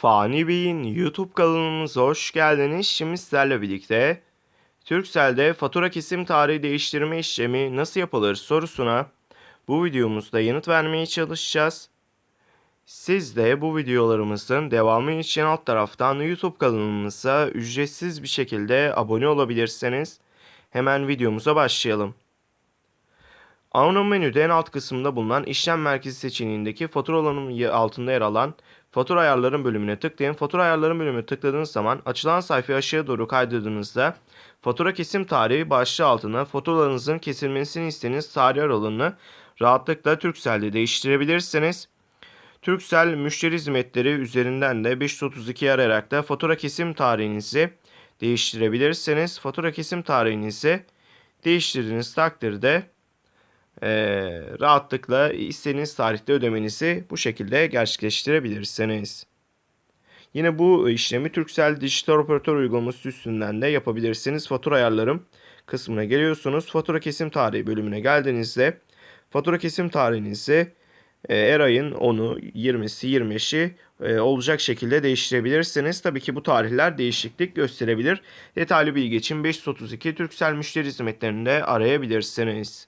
Fani Bey'in YouTube kanalımıza hoş geldiniz. Şimdi sizlerle birlikte Turkcell'de fatura kesim tarihi değiştirme işlemi nasıl yapılır sorusuna bu videomuzda yanıt vermeye çalışacağız. Siz de bu videolarımızın devamı için alt taraftan YouTube kanalımıza ücretsiz bir şekilde abone olabilirsiniz. Hemen videomuza başlayalım. Ana menüde en alt kısımda bulunan işlem merkezi seçeneğindeki fatura alanının altında yer alan fatura ayarların bölümüne tıklayın. Fatura ayarların bölümüne tıkladığınız zaman açılan sayfayı aşağıya doğru kaydırdığınızda fatura kesim tarihi başlığı altına faturalarınızın kesilmesini istediğiniz tarih aralığını rahatlıkla Turkcell'de değiştirebilirsiniz. Turkcell müşteri hizmetleri üzerinden de 532 arayarak da fatura kesim tarihinizi değiştirebilirsiniz. Fatura kesim tarihinizi değiştirdiğiniz takdirde eee, rahatlıkla istediğiniz tarihte ödemenizi bu şekilde gerçekleştirebilirsiniz. Yine bu işlemi Turkcell Dijital Operatör uygulaması üstünden de yapabilirsiniz. Fatura ayarlarım kısmına geliyorsunuz. Fatura kesim tarihi bölümüne geldiğinizde fatura kesim tarihinizi e, her ayın 10'u, 20'si, 25'i e, olacak şekilde değiştirebilirsiniz. Tabii ki bu tarihler değişiklik gösterebilir. Detaylı bilgi için 532 Turkcell müşteri hizmetlerinde arayabilirsiniz.